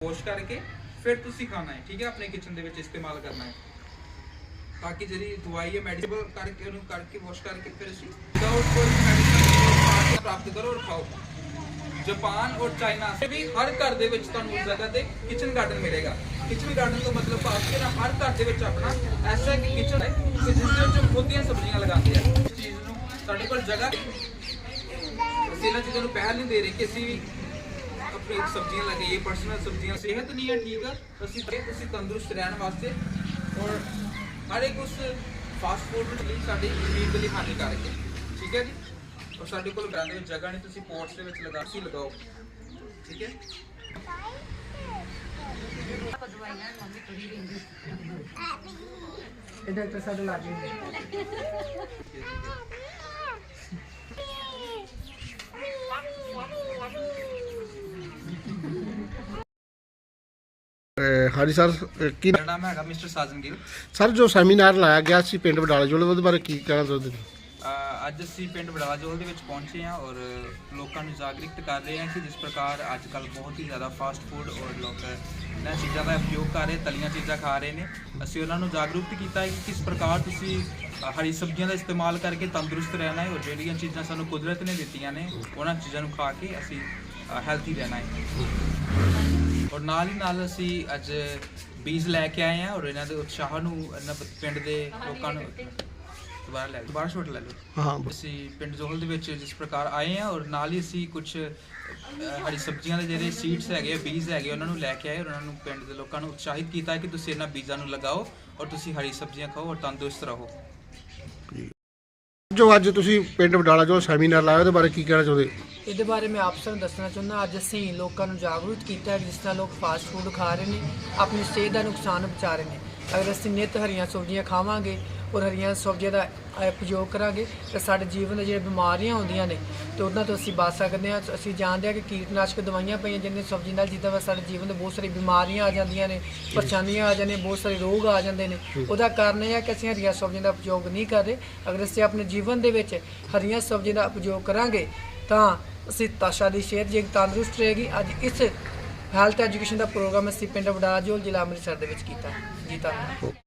Wash ਕਰਕੇ ਫਿਰ ਤੁਸੀਂ ਖਾਣਾ ਹੈ, ਠੀਕ ਹੈ? ਆਪਣੇ ਕਿਚਨ ਦੇ ਵਿੱਚ ਇਸਤੇਮਾਲ ਕਰਨਾ ਹੈ। ਤਾਂ ਕਿ ਜਿਹੜੀ ਦਵਾਈ ਹੈ ਮੈਡੀਸਨ ਕਰਕੇ ਉਹਨੂੰ ਕਰਕੇ ਵਾਸ਼ ਕਰਕੇ ਫਿਰ ਅਸੀਂ ਜਾਓ, ਕੋਈ ਮੈਡੀਸਨ ਪ੍ਰਾਪਤ ਕਰੋ ਔਰ ਖਾਓ। ਜਾਪਾਨ ਔਰ ਚਾਈਨਾ ਸੇ ਵੀ ਹਰ ਘਰ ਦੇ ਵਿੱਚ ਤੁਹਾਨੂੰ ਉਸ ਜਗ੍ਹਾ ਤੇ ਕਿਚਨ ਗਾਰਡਨ ਮਿਲੇਗਾ। ਕਿਚਨ ਗਾਰਡਨ ਤੋਂ ਮਤਲਬ ਭਾਵ ਕਿ ਨਾ ਹਰ ਘਰ ਦੇ ਵਿੱਚ ਆਪਣਾ ਐਸਾ ਇੱਕ ਕਿਚਨ ਹੈ ਕਿ ਜਿਸ ਦੇ ਵਿੱਚ ਖੁਦ ਦੀਆਂ ਸਬਜ਼ੀਆਂ ਲਗਾਉਂਦੇ ਆ। ਇਸ ਚੀਜ਼ ਨੂੰ ਸਾਡੇ ਕੋਲ ਜਗ੍ਹਾ ਅਸੀਂ ਇਹਨਾਂ ਚੀਜ਼ਾਂ ਨੂੰ ਪਹਿਲ ਨਹੀਂ ਦੇ ਰਹੇ ਕਿ ਅਸੀਂ ਵੀ ਸਬਜ਼ੀਆਂ ਲਗਾਈਏ ਪਰਸਨਲ ਸਬਜ਼ੀਆਂ ਸਿਹਤ ਨਹੀਂ ਹੈ ਠੀਕ ਅਸੀਂ ਤੁਸੀਂ ਤੰਦਰੁਸਤ ਰਹਿਣ ਵਾਸਤੇ ਔਰ ਹਰ ਇੱਕ ਉਸ ਫਾਸਟ ਫੂਡ ਲਈ ਸਾਡੀ ਸਰੀਰ ਦੇ ਲਈ ਹਾਨੀਕਾਰਕ ਹੈ ਠੀਕ ਹੈ ਜੀ? ਔਰ ਸਾਡੇ ਕੋਲ ਘਰਾਂ ਦੇ ਵਿੱਚ ਜਗ੍ਹਾ ਨਹੀਂ ਤੁਸੀਂ ਪੋਟਸ ਦੇ ਵਿੱਚ ਲਗਾ ਤੁਸੀਂ ਲਗਾਓ ਠੀਕ ਹੈ? ਇਹ ਡਾਕਟਰ ਸਾਡੇ ਲਾਗੇ ਨੇ। ਹਾਂਜੀ ਸਰ ਕੀ ਮੇਰਾ ਨਾਮ ਹੈਗਾ ਮਿਸਟਰ ਸਾਜਨ ਗਿੱਲ। ਸਰ ਜੋ ਸੈਮੀਨਾਰ ਲਾਇਆ ਗਿਆ ਸੀ ਪਿੰਡ ਬਡਾਲੇ ਜੋਲੇ ਉਹਦੇ ਬਾਰੇ ਕੀ ਕਹਿਣਾ ਚਾਹੁੰਦੇ ਨੇ? ਅ, ਅੱਜ ਅਸੀਂ ਪਿੰਡ ਬੜਾਲਾ ਜੋਲ ਦੇ ਵਿੱਚ ਪਹੁੰਚੇ ਹਾਂ ਔਰ ਲੋਕਾਂ ਨੂੰ ਜਾਗਰੂਕਤ ਕਰ ਰਹੇ ਹਾਂ ਕਿ ਜਿਸ ਪ੍ਰਕਾਰ ਅੱਜ ਕੱਲ ਬਹੁਤ ਹੀ ਜ਼ਿਆਦਾ ਫਾਸਟ ਫੂਡ ਔਰ ਲੋਕ ਇਹਨਾਂ ਚੀਜ਼ਾਂ ਦਾ ਉਪਯੋਗ ਕਰ ਰਹੇ ਤਲੀਆਂ ਚੀਜ਼ਾਂ ਖਾ ਰਹੇ ਨੇ। ਅਸੀਂ ਉਹਨਾਂ ਨੂੰ ਜਾਗਰੂਕਤ ਕੀਤਾ ਹੈ ਕਿ ਕਿਸ ਪ੍ਰਕਾਰ ਤੁਸੀਂ ਅ, ਹਰੀ ਸਬਜ਼ੀਆਂ ਦਾ ਇਸਤੇਮਾਲ ਕਰਕੇ ਤੰਦਰੁਸਤ ਰਹਿਣਾ ਹੈ ਔਰ ਜਿਹੜੀਆਂ ਚੀਜ਼ਾਂ ਸਾਨੂੰ ਕੁਦਰਤ ਨੇ ਦਿੱਤੀਆਂ ਨੇ ਉਹਨਾਂ ਚੀਜ਼ਾਂ ਨੂੰ ਖਾ ਕੇ ਅਸੀਂ ਹੈਲਥੀ ਰਹਿਣਾ ਹੈ। ਔਰ ਨਾਲ ਹੀ ਨਾਲ ਅਸੀਂ ਅੱਜ ਬੀਜ ਲੈ ਕੇ ਆਏ ਹਾਂ ਔਰ ਇਹਨਾਂ ਦੇ ਉਤਸ਼ਾਹ ਨੂੰ ਇਹਨਾਂ ਪਿੰਡ ਦੇ ਲੋਕਾਂ ਨੂੰ ਦੁਬਾਰਾ ਲੈ ਦੁਬਾਰਾ ਸ਼ੋਟ ਲੈ ਲਓ। ਹਾਂ ਅਸੀਂ ਪਿੰਡ ਜੋਹਲ ਦੇ ਵਿੱਚ ਜਿਸ ਪ੍ਰਕਾਰ ਆਏ ਆ ਔਰ ਨਾਲ ਹੀ ਅਸੀਂ ਕੁਝ ਹਰੀ ਸਬਜ਼ੀਆਂ ਦੇ ਜਿਹੜੇ ਸੀਡਸ ਹੈਗੇ ਆ ਬੀਜ ਹੈਗੇ ਉਹਨਾਂ ਨੂੰ ਲੈ ਕੇ ਆਏ ਔਰ ਉਹਨਾਂ ਨੂੰ ਪਿੰਡ ਦੇ ਲੋਕਾਂ ਨੂੰ ਉਤਸ਼ਾਹਿਤ ਕੀਤਾ ਹੈ ਕਿ ਤੁਸੀਂ ਇਹਨਾਂ ਬੀਜਾਂ ਨੂੰ ਲਗਾਓ ਔਰ ਤੁਸੀਂ ਹਰੀ ਸਬਜ਼ੀਆਂ ਖਾਓ ਔਰ ਤੰਦਰੁਸਤ ਰਹੋ। ਜੋ। ਅੱਜ ਤੁਸੀਂ ਪਿੰਡ ਬਡਾਲਾ ਜੋ ਸੈਮੀਨਾਰ ਲਾਇਆ ਉਹਦੇ ਬਾਰੇ ਕੀ ਕਹਿਣਾ ਚਾਹੁੰਦੇ? ਇਹਦੇ ਬਾਰੇ ਮੈਂ ਆਪ ਸਭ ਨੂੰ ਦੱਸਣਾ ਚਾਹੁੰਦਾ ਅੱਜ ਅਸੀਂ ਲੋਕਾਂ ਨੂੰ ਜਾਗਰੂਕ ਕੀਤਾ ਹੈ ਜਿਸ ਤਰ੍ਹਾਂ ਲੋਕ ਫਾਸਟ ਫੂਡ ਖਾ ਰਹੇ ਨੇ, ਆਪਣੀ ਸਿਹਤ ਦਾ ਨੁਕਸਾਨ ਪਹੁੰਚਾ ਰਹੇ ਨੇ। ਅਗਰ ਅਸੀਂ ਨਿਤ ਹਰੀਆਂ ਸਬਜ਼ੀਆਂ ਖਾਵਾਂਗੇ ਔਰ ਹਰੀਆਂ ਸਬਜ਼ੀਆਂ ਦਾ ਉਪਯੋਗ ਕਰਾਂਗੇ, ਤਾਂ ਸਾਡੇ ਜੀਵਨ ਦੇ ਜਿਹੜੇ ਬਿਮਾਰੀਆਂ ਆਉਂਦੀਆਂ ਨੇ, ਤੇ ਉਹਨਾਂ ਤੋਂ ਅਸੀਂ ਬਚ ਸਕਦੇ ਹਾਂ। ਅਸੀਂ ਜਾਣਦੇ ਹਾਂ ਕਿ ਕੀਟਨਾਸ਼ਕ ਦਵਾਈਆਂ ਪਈਆਂ ਜਿੰਨੇ ਸਬਜ਼ੀ ਨਾਲ ਜਿੱਦਾਂ ਵਾ ਸਾਡੇ ਜੀਵਨ ਦੇ ਬਹੁਤ ਸਾਰੀ ਬਿਮਾਰੀਆਂ ਆ ਜਾਂਦੀਆਂ ਨੇ, ਪਰੇਸ਼ਾਨੀਆਂ ਆ ਜਾਂਦੀਆਂ ਬਹੁਤ ਸਾਰੇ ਰੋਗ ਆ ਜਾਂਦੇ ਨੇ। ਉਹਦਾ ਕਾਰਨ ਇਹ ਹੈ ਕਿ ਅਸੀਂ ਹਰੀਆਂ ਸਬਜ਼ੀਆਂ ਦਾ ਉਪਯੋਗ ਨਹੀਂ ਕਰ ਰਹੇ। ਅਗਰ ਅਸੀਂ ਆਪਣੇ ਜੀਵਨ ਦੇ ਵਿੱਚ ਹਰੀਆਂ ਸਬਜ਼ੀਆਂ ਦਾ ਉਪਯੋਗ ਕਰਾਂਗੇ, ਤਾਂ ਅਸੀਂ ਤਾਸ਼ਾ ਦੀ ਸਿਹਤ ਜੇ ਤੰਦਰੁਸਤ ਰਹੇਗੀ। ਅੱਜ ਇਸ ਹੈਲਥ ਐਜੂਕੇਸ਼ਨ ਦਾ ਪ੍ਰੋਗਰਾਮ ਅਸੀਂ ਪਿੰਡ ਵਡਾਜੋਲ ਜ਼ਿਲ੍ਹਾ ਅੰਮ੍ਰਿਤਸਰ ਦੇ ਵਿੱਚ ਕੀਤਾ ਜੀ ਧੰਨਵਾਦ।